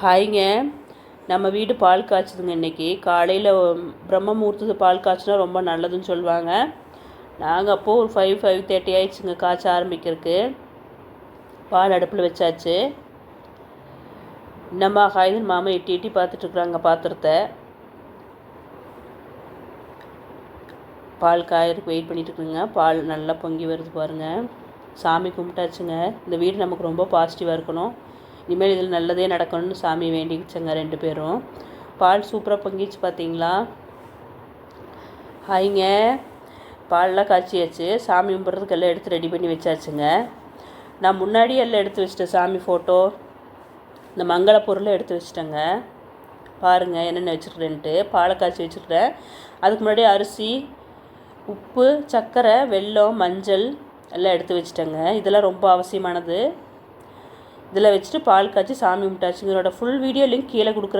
ஹாய்ங்க. நம்ம வீடு பால் காய்ச்சுதுங்க இன்றைக்கி காலையில் பிரம்ம முகூர்த்தத்து பால் காய்ச்சினா ரொம்ப நல்லதுன்னு சொல்லுவாங்க. நாங்கள் அப்போது ஒரு ஃபைவ் ஃபைவ் தேர்ட்டி ஆயிடுச்சுங்க காய்ச்ச ஆரம்பிக்கிறதுக்கு. பால் அடுப்பில் வச்சாச்சு. என்னம்மா ஹாய்தன் மாமா எட்டி எட்டி பார்த்துட்ருக்குறாங்க பாத்திரத்தை. பால் காயறதுக்கு வெயிட் பண்ணிட்டு பால் நல்லா பொங்கி வருது பாருங்கள் சாமி கும்பிட்டாச்சுங்க. இந்த வீடு நமக்கு ரொம்ப பாசிட்டிவாக இருக்கணும். இனிமேல் இதில் நல்லதே நடக்கணும்னு சாமி வேண்டிக்கிச்சங்க ரெண்டு பேரும். பால் சூப்பராக பொங்கிச்சு பார்த்தீங்களா ஹாய்ங்க. பால்லாம் காய்ச்சியாச்சு. சாமி கும்பிட்றதுக்கு எல்லாம் எடுத்து ரெடி பண்ணி வச்சாச்சுங்க. நான் முன்னாடி எல்லாம் எடுத்து வச்சிட்டேன் சாமி ஃபோட்டோ இந்த மங்கள பொருளை எடுத்து வச்சிட்டேங்க. பாருங்கள் என்னென்ன வச்சுருக்குறேன்ட்டு. பாலை காய்ச்சி வச்சுருக்கிறேன். அதுக்கு முன்னாடி அரிசி உப்பு சர்க்கரை வெல்லம் மஞ்சள் எல்லாம் எடுத்து வச்சுட்டேங்க. இதெல்லாம் ரொம்ப அவசியமானது. இதில் வச்சுட்டு பால் காய்ச்சி சாமி கும்பிட்டாச்சு இதோட ஃபுல் வீடியோ லிங்க் கீழே கொடுக்குறேன்